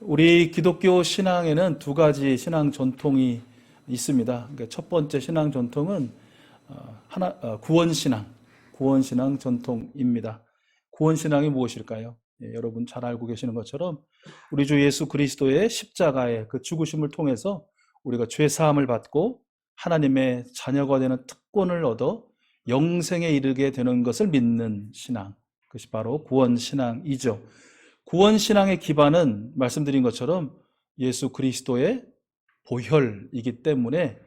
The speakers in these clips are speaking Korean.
우리 기독교 신앙에는 두 가지 신앙 전통이 있습니다. 그러니까 첫 번째 신앙 전통은 어, 하나 어, 구원 신앙, 구원 신앙 전통입니다. 구원 신앙이 무엇일까요? 예, 여러분 잘 알고 계시는 것처럼 우리 주 예수 그리스도의 십자가의 그 죽으심을 통해서 우리가 죄 사함을 받고 하나님의 자녀가 되는 특권을 얻어 영생에 이르게 되는 것을 믿는 신앙. 그것이 바로 구원 신앙이죠. 구원 신앙의 기반은 말씀드린 것처럼 예수 그리스도의 보혈이기 때문에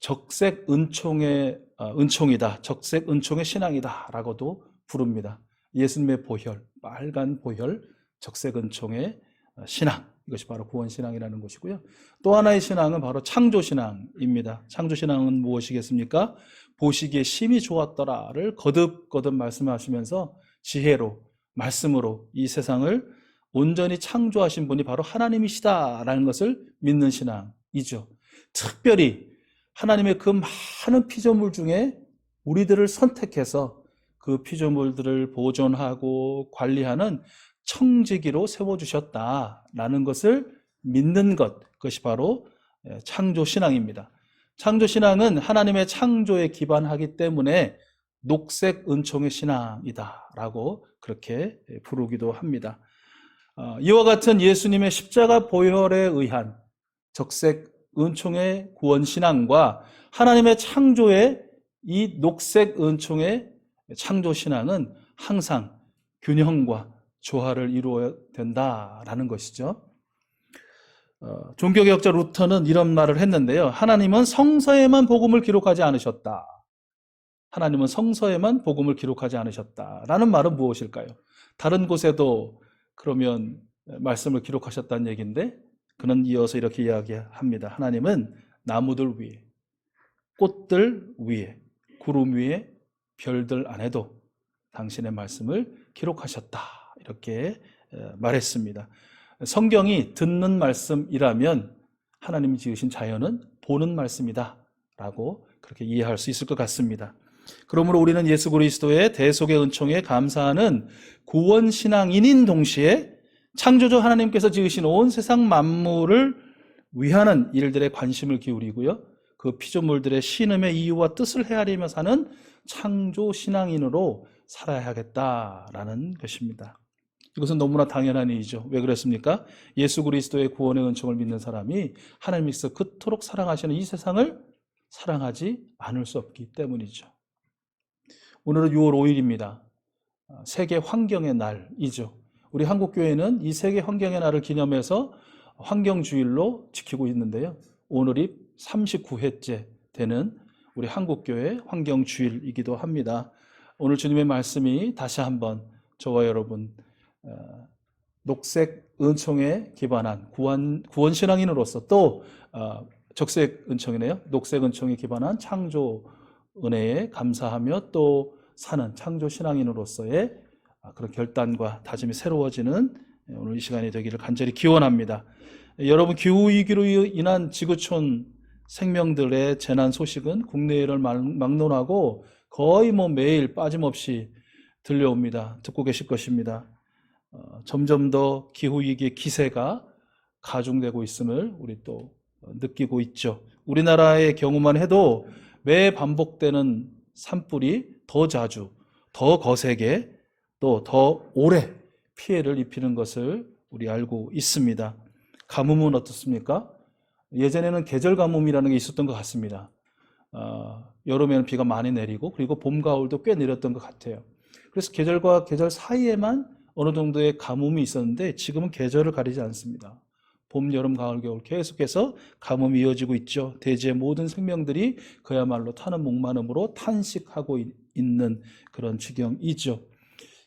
적색 은총의 아, 은총이다. 적색 은총의 신앙이다라고도 부릅니다. 예수님의 보혈, 빨간 보혈, 적색 은총의 신앙. 이것이 바로 구원 신앙이라는 것이고요. 또 하나의 신앙은 바로 창조 신앙입니다. 창조 신앙은 무엇이겠습니까? 보시기에 심히 좋았더라를 거듭거듭 말씀하시면서 지혜로 말씀으로 이 세상을 온전히 창조하신 분이 바로 하나님이시다라는 것을 믿는 신앙이죠. 특별히 하나님의 그 많은 피조물 중에 우리들을 선택해서 그 피조물들을 보존하고 관리하는 청지기로 세워주셨다라는 것을 믿는 것, 그것이 바로 창조 신앙입니다. 창조 신앙은 하나님의 창조에 기반하기 때문에 녹색 은총의 신앙이다라고 그렇게 부르기도 합니다. 어, 이와 같은 예수님의 십자가 보혈에 의한 적색 은총의 구원 신앙과 하나님의 창조의 이 녹색 은총의 창조 신앙은 항상 균형과 조화를 이루어야 된다라는 것이죠. 어, 종교개혁자 루터는 이런 말을 했는데요. 하나님은 성서에만 복음을 기록하지 않으셨다. 하나님은 성서에만 복음을 기록하지 않으셨다 라는 말은 무엇일까요? 다른 곳에도 그러면 말씀을 기록하셨다는 얘기인데 그는 이어서 이렇게 이야기합니다. 하나님은 나무들 위에, 꽃들 위에, 구름 위에, 별들 안에도 당신의 말씀을 기록하셨다. 이렇게 말했습니다. 성경이 듣는 말씀이라면 하나님이 지으신 자연은 보는 말씀이다. 라고 그렇게 이해할 수 있을 것 같습니다. 그러므로 우리는 예수 그리스도의 대속의 은총에 감사하는 구원 신앙인인 동시에 창조주 하나님께서 지으신 온 세상 만물을 위하는 일들에 관심을 기울이고요. 그 피조물들의 신음의 이유와 뜻을 헤아리며 사는 창조 신앙인으로 살아야 하겠다라는 것입니다. 이것은 너무나 당연한 일이죠. 왜 그랬습니까? 예수 그리스도의 구원의 은총을 믿는 사람이 하나님께서 그토록 사랑하시는 이 세상을 사랑하지 않을 수 없기 때문이죠. 오늘은 6월 5일입니다. 세계 환경의 날이죠. 우리 한국교회는 이 세계 환경의 날을 기념해서 환경주일로 지키고 있는데요. 오늘이 39회째 되는 우리 한국교회 환경주일이기도 합니다. 오늘 주님의 말씀이 다시 한번 저와 여러분 어, 녹색 은총에 기반한 구원, 구원 신앙인으로서 또 어, 적색 은총이네요. 녹색 은총에 기반한 창조 은혜에 감사하며 또 사는 창조 신앙인으로서의 그런 결단과 다짐이 새로워지는 오늘 이 시간이 되기를 간절히 기원합니다. 여러분 기후 위기로 인한 지구촌 생명들의 재난 소식은 국내를 막론하고 거의 뭐 매일 빠짐없이 들려옵니다. 듣고 계실 것입니다. 어, 점점 더 기후 위기의 기세가 가중되고 있음을 우리 또 느끼고 있죠. 우리나라의 경우만 해도 매 반복되는 산불이 더 자주, 더 거세게, 또 더 오래 피해를 입히는 것을 우리 알고 있습니다. 가뭄은 어떻습니까? 예전에는 계절 가뭄이라는 게 있었던 것 같습니다. 어, 여름에는 비가 많이 내리고 그리고 봄, 가을도 꽤 내렸던 것 같아요. 그래서 계절과 계절 사이에만 어느 정도의 가뭄이 있었는데 지금은 계절을 가리지 않습니다. 봄, 여름, 가을, 겨울 계속해서 가뭄이 이어지고 있죠. 대지의 모든 생명들이 그야말로 타는 목마름으로 탄식하고 있는 그런 지경이죠.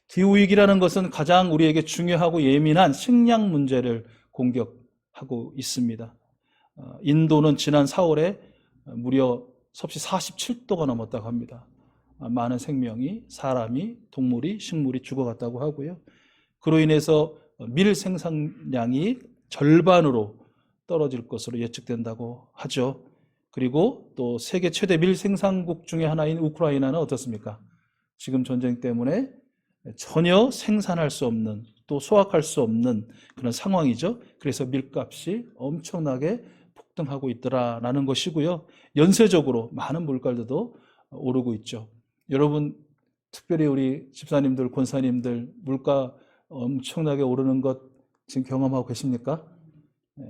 기후위기라는 것은 가장 우리에게 중요하고 예민한 식량 문제를 공격하고 있습니다. 어, 인도는 지난 4월에 무려 섭씨 47도가 넘었다고 합니다. 어, 많은 생명이, 사람이, 동물이, 식물이 죽어갔다고 하고요. 그로 인해서 밀 생산량이 절반으로 떨어질 것으로 예측된다고 하죠. 그리고 또 세계 최대 밀 생산국 중의 하나인 우크라이나는 어떻습니까? 지금 전쟁 때문에 전혀 생산할 수 없는 또 소화할 수 없는 그런 상황이죠. 그래서 밀값이 엄청나게 폭등하고 있더라라는 것이고요. 연쇄적으로 많은 물가들도 오르고 있죠. 여러분, 특별히 우리 집사님들, 권사님들 물가 엄청나게 오르는 것 지금 경험하고 계십니까? 예,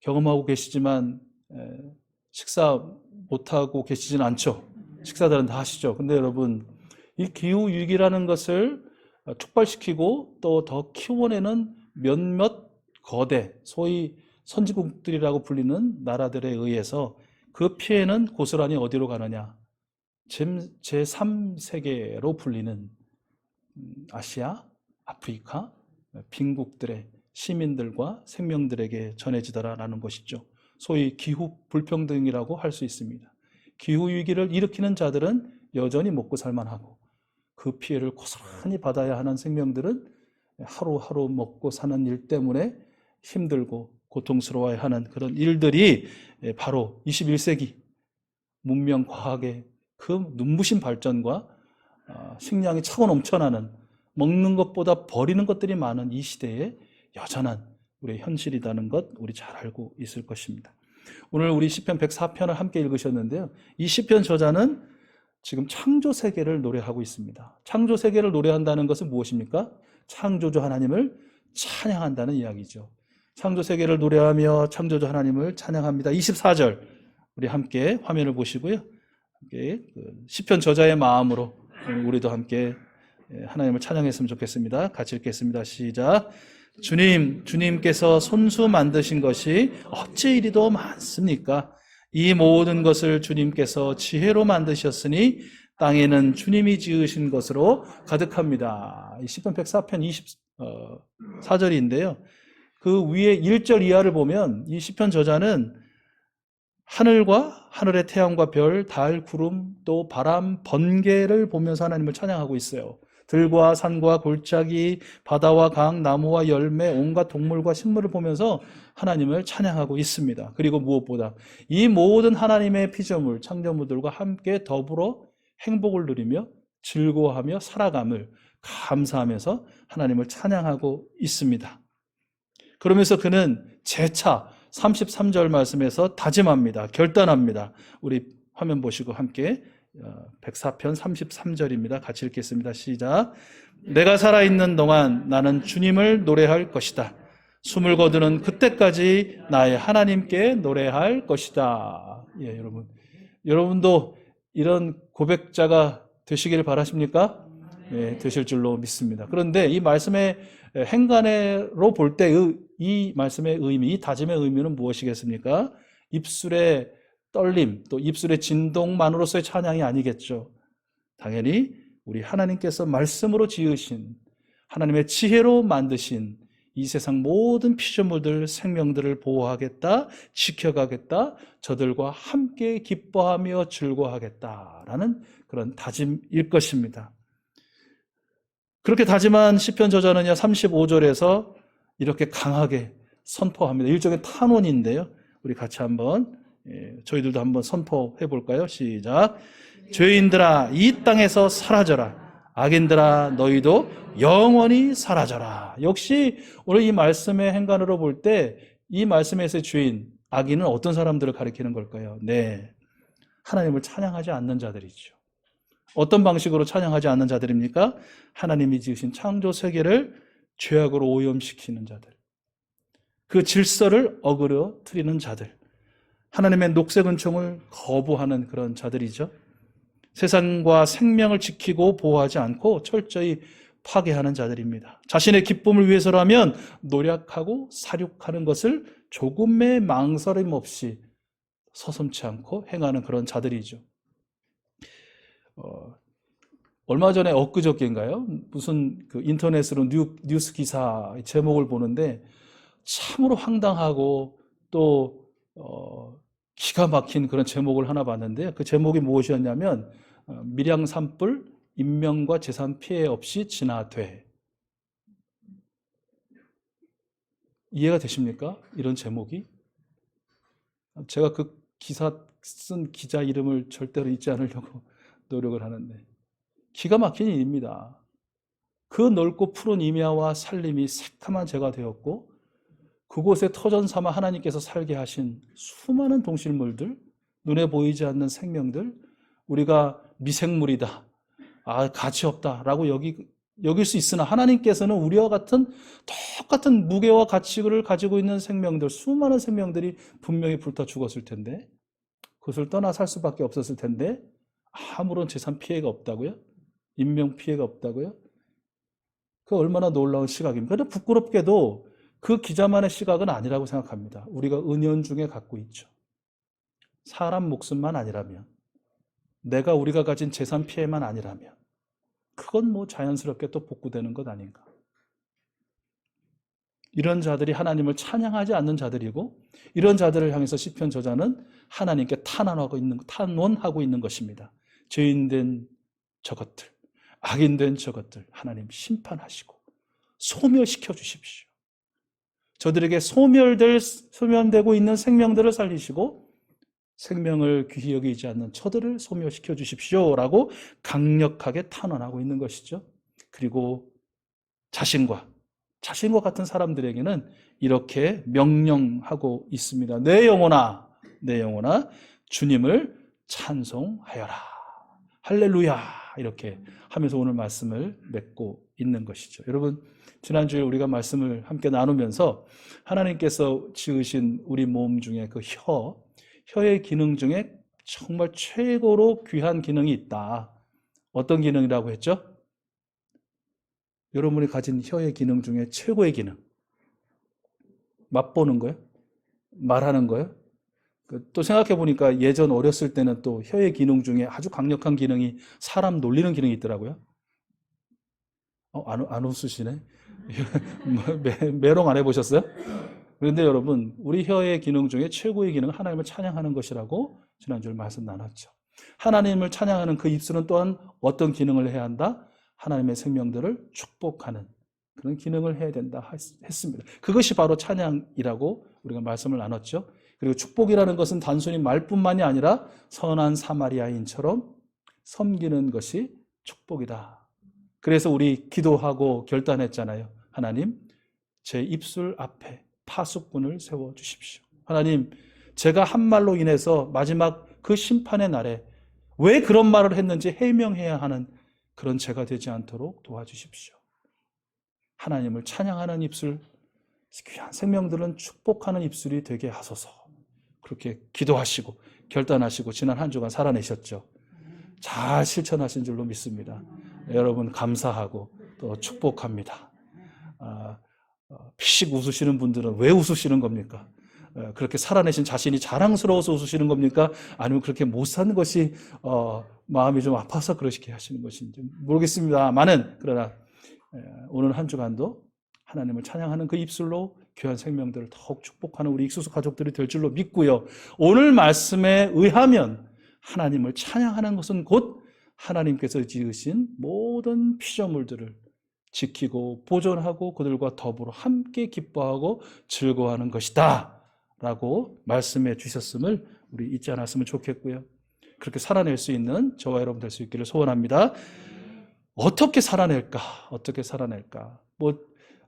경험하고 계시지만 예, 식사 못하고 계시진 않죠. 식사들은 다 하시죠. 근데 여러분, 이 기후 위기라는 것을 촉발시키고 또 더 키워내는 몇몇 거대, 소위 선진국들이라고 불리는 나라들에 의해서 그 피해는 고스란히 어디로 가느냐? 제3세계로 불리는 음, 아시아, 아프리카, 빈국들의 시민들과 생명들에게 전해지더라라는 것이죠. 소위 기후 불평등이라고 할 수 있습니다. 기후 위기를 일으키는 자들은 여전히 먹고 살만하고 그 피해를 고스란히 받아야 하는 생명들은 하루하루 먹고 사는 일 때문에 힘들고 고통스러워야 하는 그런 일들이 바로 21세기 문명 과학의 그 눈부신 발전과 어, 식량이 차고 넘쳐나는 먹는 것보다 버리는 것들이 많은 이 시대에 여전한 우리의 현실이라는 것 우리 잘 알고 있을 것입니다. 오늘 우리 시편 104편을 함께 읽으셨는데요. 이 시편 저자는 지금 창조 세계를 노래하고 있습니다. 창조 세계를 노래한다는 것은 무엇입니까? 창조주 하나님을 찬양한다는 이야기죠. 창조 세계를 노래하며 창조주 하나님을 찬양합니다. 24절 우리 함께 화면을 보시고요. 함께 그 시편 저자의 마음으로 우리도 함께 하나님을 찬양했으면 좋겠습니다. 같이 읽겠습니다. 시작. 주님, 주님께서 손수 만드신 것이 어찌 이리도 많습니까? 이 모든 것을 주님께서 지혜로 만드셨으니 땅에는 주님이 지으신 것으로 가득합니다. 이 시편 104편 24절인데요. 그 위에 1절 이하를 보면 이 시편 저자는 하늘과 하늘의 태양과 별, 달, 구름, 또 바람, 번개를 보면서 하나님을 찬양하고 있어요. 들과 산과 골짜기, 바다와 강, 나무와 열매, 온갖 동물과 식물을 보면서 하나님을 찬양하고 있습니다. 그리고 무엇보다 이 모든 하나님의 피조물, 창조물들과 함께 더불어 행복을 누리며 즐거워하며 살아감을 감사하면서 하나님을 찬양하고 있습니다. 그러면서 그는 재차 33절 말씀에서 다짐합니다. 결단합니다. 우리 화면 보시고 함께 104편 33절입니다. 같이 읽겠습니다. 시작. 내가 살아있는 동안 나는 주님을 노래할 것이다. 숨을 거두는 그때까지 나의 하나님께 노래할 것이다. 예, 여러분. 여러분도 이런 고백자가 되시기를 바라십니까? 예, 되실 줄로 믿습니다. 그런데 이 말씀의 행간으로 볼 때 이 말씀의 의미, 이 다짐의 의미는 무엇이겠습니까? 입술의 떨림, 또 입술의 진동만으로서의 찬양이 아니겠죠. 당연히 우리 하나님께서 말씀으로 지으신 하나님의 지혜로 만드신 이 세상 모든 피조물들 생명들을 보호하겠다, 지켜가겠다, 저들과 함께 기뻐하며 즐거워하겠다라는 그런 다짐일 것입니다. 그렇게 다짐한 시편 저자는요 35절에서 이렇게 강하게 선포합니다. 일종의 탄원인데요. 우리 같이 한번 예, 저희들도 한번 선포해 볼까요? 시작. 죄인들아 이 땅에서 사라져라. 악인들아 너희도 영원히 사라져라. 역시 오늘 이 말씀의 행간으로 볼 때 이 말씀에서의 죄인, 악인은 어떤 사람들을 가리키는 걸까요? 네. 하나님을 찬양하지 않는 자들이죠. 어떤 방식으로 찬양하지 않는 자들입니까? 하나님이 지으신 창조 세계를 죄악으로 오염시키는 자들. 그 질서를 어그러뜨리는 자들. 하나님의 녹색 은총을 거부하는 그런 자들이죠. 세상과 생명을 지키고 보호하지 않고 철저히 파괴하는 자들입니다. 자신의 기쁨을 위해서라면 노력하고 사륙하는 것을 조금의 망설임 없이 서슴치 않고 행하는 그런 자들이죠. 어, 얼마 전에 엊그저께인가요? 무슨 그 인터넷으로 뉴, 뉴스 기사 제목을 보는데 참으로 황당하고 또 어, 기가 막힌 그런 제목을 하나 봤는데 그 제목이 무엇이었냐면 어, 밀양 산불 인명과 재산 피해 없이 진화돼 이해가 되십니까? 이런 제목이 제가 그 기사 쓴 기자 이름을 절대로 잊지 않으려고 노력을 하는데 기가 막힌 일입니다. 그 넓고 푸른 임야와 살림이 새카만 제가 되었고 그곳에 터전 삼아 하나님께서 살게 하신 수많은 동실물들, 눈에 보이지 않는 생명들, 우리가 미생물이다, 아 가치 없다라고 여기 여길 수 있으나 하나님께서는 우리와 같은 똑같은 무게와 가치를 가지고 있는 생명들, 수많은 생명들이 분명히 불타 죽었을 텐데 그것을 떠나 살 수밖에 없었을 텐데 아무런 재산 피해가 없다고요? 인명 피해가 없다고요? 그 얼마나 놀라운 시각입니까? 근데 부끄럽게도 그 기자만의 시각은 아니라고 생각합니다. 우리가 은연 중에 갖고 있죠. 사람 목숨만 아니라면, 내가 우리가 가진 재산 피해만 아니라면, 그건 뭐 자연스럽게 또 복구되는 것 아닌가. 이런 자들이 하나님을 찬양하지 않는 자들이고, 이런 자들을 향해서 시편 저자는 하나님께 탄원하고 있는, 탄원하고 있는 것입니다. 죄인된 저것들, 악인된 저것들, 하나님 심판하시고, 소멸시켜 주십시오. 저들에게 소멸될, 소멸되고 있는 생명들을 살리시고, 생명을 귀히 여기지 않는 저들을 소멸시켜 주십시오라고 강력하게 탄원하고 있는 것이죠. 그리고 자신과 자신과 같은 사람들에게는 이렇게 명령하고 있습니다. 내 영혼아, 내 영혼아, 주님을 찬송하여라. 할렐루야. 이렇게 하면서 오늘 말씀을 맺고 있는 것이죠. 여러분, 지난주에 우리가 말씀을 함께 나누면서 하나님께서 지으신 우리 몸 중에 그 혀, 혀의 기능 중에 정말 최고로 귀한 기능이 있다. 어떤 기능이라고 했죠? 여러분이 가진 혀의 기능 중에 최고의 기능. 맛보는 거예요? 말하는 거예요? 그또 생각해 보니까 예전 어렸을 때는 또 혀의 기능 중에 아주 강력한 기능이 사람 놀리는 기능이 있더라고요. 어, 안, 안 웃으시네? 뭐, 매, 메롱 안 해보셨어요? 그런데 여러분, 우리 혀의 기능 중에 최고의 기능은 하나님을 찬양하는 것이라고 지난주에 말씀 나눴죠. 하나님을 찬양하는 그 입술은 또한 어떤 기능을 해야 한다? 하나님의 생명들을 축복하는 그런 기능을 해야 된다 했습니다. 그것이 바로 찬양이라고 우리가 말씀을 나눴죠. 그리고 축복이라는 것은 단순히 말뿐만이 아니라 선한 사마리아인처럼 섬기는 것이 축복이다. 그래서 우리 기도하고 결단했잖아요. 하나님, 제 입술 앞에 파수꾼을 세워 주십시오. 하나님, 제가 한 말로 인해서 마지막 그 심판의 날에 왜 그런 말을 했는지 해명해야 하는 그런 죄가 되지 않도록 도와주십시오. 하나님을 찬양하는 입술, 귀한 생명들은 축복하는 입술이 되게 하소서. 그렇게 기도하시고 결단하시고 지난 한 주간 살아내셨죠. 잘 실천하신 줄로 믿습니다. 여러분 감사하고 또 축복합니다. 아, 어, 피식 웃으시는 분들은 왜 웃으시는 겁니까? 어, 그렇게 살아내신 자신이 자랑스러워서 웃으시는 겁니까? 아니면 그렇게 못 사는 것이 어, 마음이 좀 아파서 그러시게 하시는 것인지 모르겠습니다만은 그러나 오늘 한 주간도 하나님을 찬양하는 그 입술로 귀한 생명들을 더욱 축복하는 우리 익수수 가족들이 될 줄로 믿고요. 오늘 말씀에 의하면 하나님을 찬양하는 것은 곧 하나님께서 지으신 모든 피조물들을 지키고 보존하고 그들과 더불어 함께 기뻐하고 즐거워하는 것이다. 라고 말씀해 주셨음을 우리 잊지 않았으면 좋겠고요. 그렇게 살아낼 수 있는 저와 여러분 될 수 있기를 소원합니다. 어떻게 살아낼까? 어떻게 살아낼까? 뭐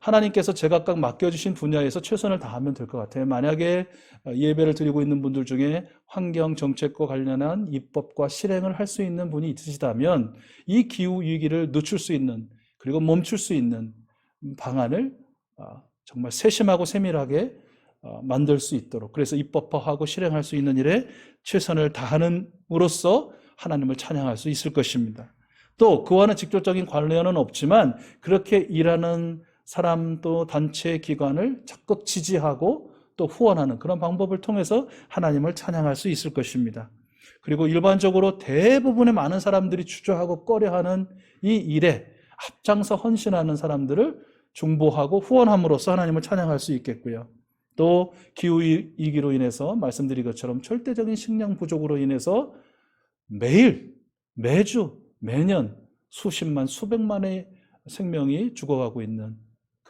하나님께서 제각각 맡겨주신 분야에서 최선을 다하면 될 것 같아요. 만약에 예배를 드리고 있는 분들 중에 환경 정책과 관련한 입법과 실행을 할 수 있는 분이 있으시다면 이 기후 위기를 늦출 수 있는 그리고 멈출 수 있는 방안을 아, 정말 세심하고 세밀하게 어, 만들 수 있도록 그래서 입법화하고 실행할 수 있는 일에 최선을 다하는으로써 하나님을 찬양할 수 있을 것입니다. 또 그와는 직접적인 관련은 없지만 그렇게 일하는 사람 또 단체 기관을 적극 지지하고 또 후원하는 그런 방법을 통해서 하나님을 찬양할 수 있을 것입니다. 그리고 일반적으로 대부분의 많은 사람들이 주저하고 꺼려하는 이 일에 앞장서 헌신하는 사람들을 중보하고 후원함으로써 하나님을 찬양할 수 있겠고요. 또 기후 위기로 인해서 말씀드린 것처럼 절대적인 식량 부족으로 인해서 매일, 매주, 매년 수십만, 수백만의 생명이 죽어가고 있는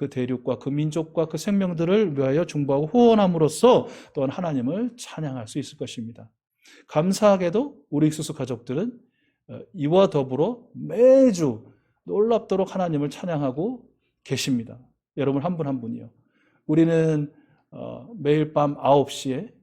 그 대륙과 그 민족과 그 생명들을 위하여 중보하고 후원함으로써 또한 하나님을 찬양할 수 있을 것입니다. 감사하게도 우리 익수수 가족들은 어, 이와 더불어 매주 놀랍도록 하나님을 찬양하고 계십니다. 여러분 한 분한 분이요. 우리는 어, 매일 밤 9시에 아,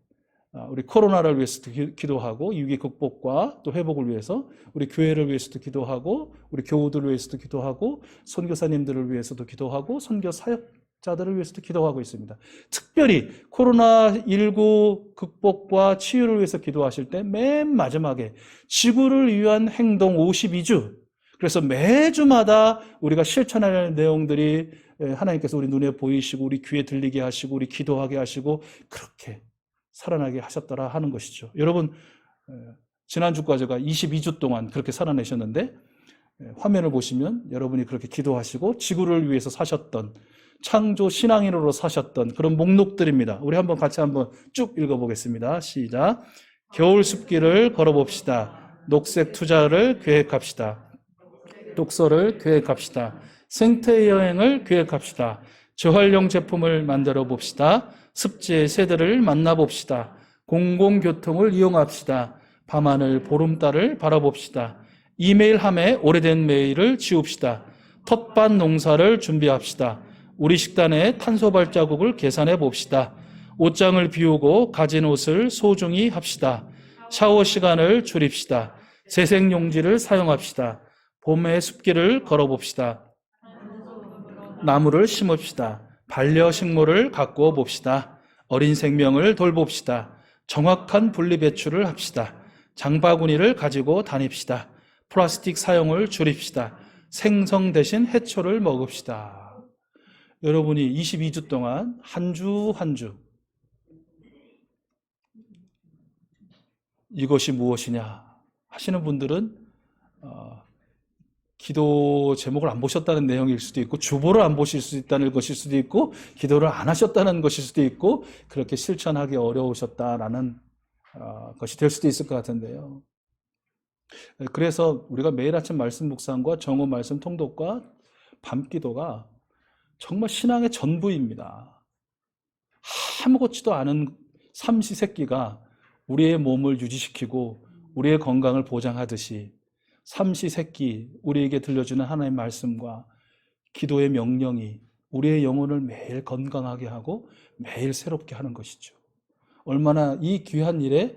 우리 코로나를 위해서도 기- 기도하고 이 위기 극복과 또 회복을 위해서 우리 교회를 위해서도 기도하고 우리 교우들을 위해서도 기도하고 선교사님들을 위해서도 기도하고 선교 사역자들을 위해서도 기도하고 있습니다. 특별히 코로나 19 극복과 치유를 위해서 기도하실 때 맨 마지막에 지구를 위한 행동 52주 그래서 매주마다 우리가 실천하는 내용들이 에, 하나님께서 우리 눈에 보이시고 우리 귀에 들리게 하시고 우리 기도하게 하시고 그렇게 살아나게 하셨더라 하는 것이죠. 여러분 에, 지난주까지 가 22주 동안 그렇게 살아내셨는데 에, 화면을 보시면 여러분이 그렇게 기도하시고 지구를 위해서 사셨던 창조 신앙인으로 사셨던 그런 목록들입니다. 우리 한번 같이 한번 쭉 읽어보겠습니다. 시작. 겨울 숲길을 걸어봅시다. 녹색 투자를 계획합시다. 독서를 계획합시다. 생태 여행을 계획합시다. 재활용 제품을 만들어 봅시다. 습지의 새들을 만나봅시다. 공공교통을 이용합시다. 밤하늘 보름달을 바라봅시다. 이메일 함에 오래된 메일을 지웁시다. 텃밭 농사를 준비합시다. 우리 식단의 탄소 발자국을 계산해 봅시다. 옷장을 비우고 가진 옷을 소중히 합시다. 샤워 시간을 줄입시다. 재생 용지를 사용합시다. 봄의 숲길을 걸어봅시다. 나무를 심읍시다. 반려식물을 가꾸어 봅시다. 어린 생명을 돌봅시다. 정확한 분리배출을 합시다. 장바구니를 가지고 다닙시다. 플라스틱 사용을 줄입시다. 생성 대신 해초를 먹읍시다. 여러분이 22주 동안 한 주 한 주 이것이 무엇이냐 하시는 분들은 어, 기도 제목을 안 보셨다는 내용일 수도 있고 주보를 안 보실 수 있다는 것일 수도 있고 기도를 안 하셨다는 것일 수도 있고 그렇게 실천하기 어려우셨다라는 어, 것이 될 수도 있을 것 같은데요. 그래서 우리가 매일 아침 말씀 묵상과 정오 말씀 통독과 밤 기도가 정말 신앙의 전부입니다. 아무것지도 않은 삼시세끼가 우리의 몸을 유지시키고 우리의 건강을 보장하듯이 삼시세끼 우리에게 들려주는 하나님의 말씀과 기도의 명령이 우리의 영혼을 매일 건강하게 하고 매일 새롭게 하는 것이죠. 얼마나 이 귀한 일에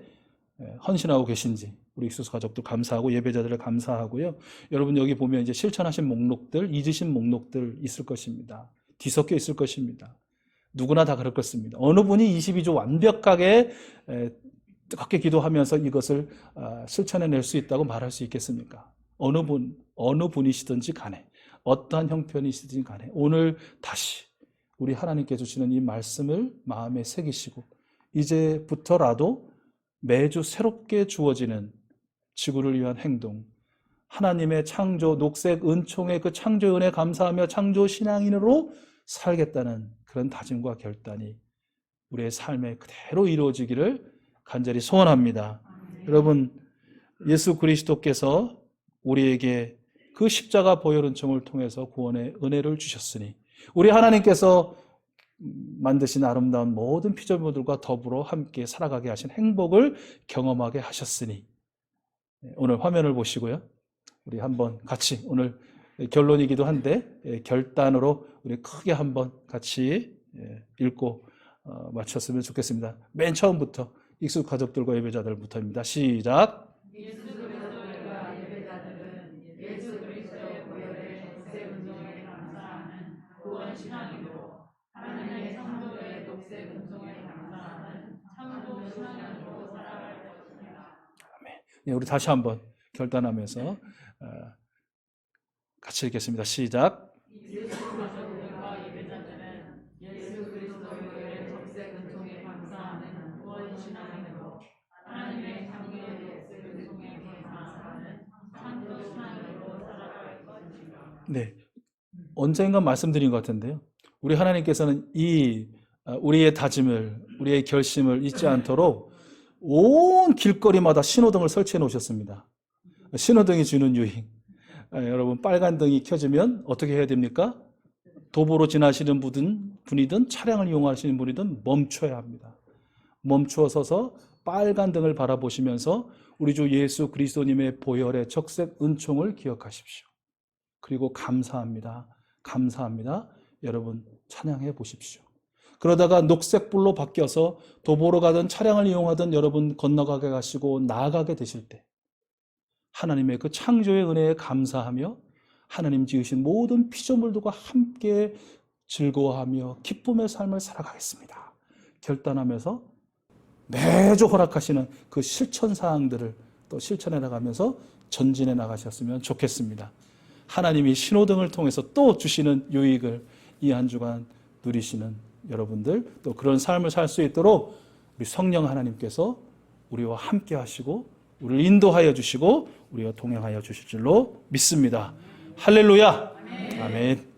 헌신하고 계신지 우리 익수수 가족들 감사하고 예배자들을 감사하고요. 여러분 여기 보면 이제 실천하신 목록들, 잊으신 목록들 있을 것입니다. 뒤섞여 있을 것입니다. 누구나 다 그럴 것입니다. 어느 분이 22조 완벽하게 에, 뜨겁게 기도하면서 이것을 아, 실천해낼 수 있다고 말할 수 있겠습니까? 어느 분, 어느 분이시든지 간에, 어떠한 형편이시든지 간에, 오늘 다시 우리 하나님께 주시는 이 말씀을 마음에 새기시고, 이제부터라도 매주 새롭게 주어지는 지구를 위한 행동, 하나님의 창조, 녹색 은총의 그 창조 은혜 감사하며 창조 신앙인으로 살겠다는 그런 다짐과 결단이 우리의 삶에 그대로 이루어지기를 간절히 소원합니다. 여러분, 예수 그리스도께서 우리에게 그 십자가 보혈 은총을 통해서 구원의 은혜를 주셨으니 우리 하나님께서 만드신 아름다운 모든 피조물들과 더불어 함께 살아가게 하신 행복을 경험하게 하셨으니 오늘 화면을 보시고요. 우리 한번 같이 오늘 결론이기도 한데 예, 결단으로 우리 크게 한번 같이 예, 읽고 어, 마쳤으면 좋겠습니다. 맨 처음부터 익숙 가족들과 예배자들부터입니다. 시작. 것입니다. 예, 우리 다시 한번 결단하면서 어, 같이 읽겠습니다. 시작. 예수 가족들과 예배자들은 예수 그리스도의 보혈의 녹색 은총에 감사하는 구원 신앙이고 하나님의 창조의 녹색 은총에 감사하는 창조 신앙으로 살아갈 것입니다. 네. 언젠가 말씀드린 것 같은데요. 우리 하나님께서는 이 어, 우리의 다짐을, 우리의 결심을 잊지 않도록 온 길거리마다 신호등을 설치해 놓으셨습니다. 신호등이 주는 유익. 아, 여러분, 빨간 등이 켜지면 어떻게 해야 됩니까? 도보로 지나시는 분든, 분이든 차량을 이용하시는 분이든 멈춰야 합니다. 멈추어 서서 빨간 등을 바라보시면서 우리 주 예수 그리스도님의 보혈의 적색 은총을 기억하십시오. 그리고 감사합니다. 감사합니다. 여러분 찬양해 보십시오. 그러다가 녹색불로 바뀌어서 도보로 가든 차량을 이용하든 여러분 건너가게 가시고 나아가게 되실 때 하나님의 그 창조의 은혜에 감사하며 하나님 지으신 모든 피조물들과 함께 즐거워하며 기쁨의 삶을 살아가겠습니다. 결단하면서 매주 허락하시는 그 실천 사항들을 또 실천해 나가면서 전진해 나가셨으면 좋겠습니다. 하나님이 신호등을 통해서 또 주시는 유익을 이 한 주간 누리시는 여러분들 또 그런 삶을 살 수 있도록 우리 성령 하나님께서 우리와 함께 하시고 우리를 인도하여 주시고 우리와 동행하여 주실 줄로 믿습니다. 할렐루야. 아멘.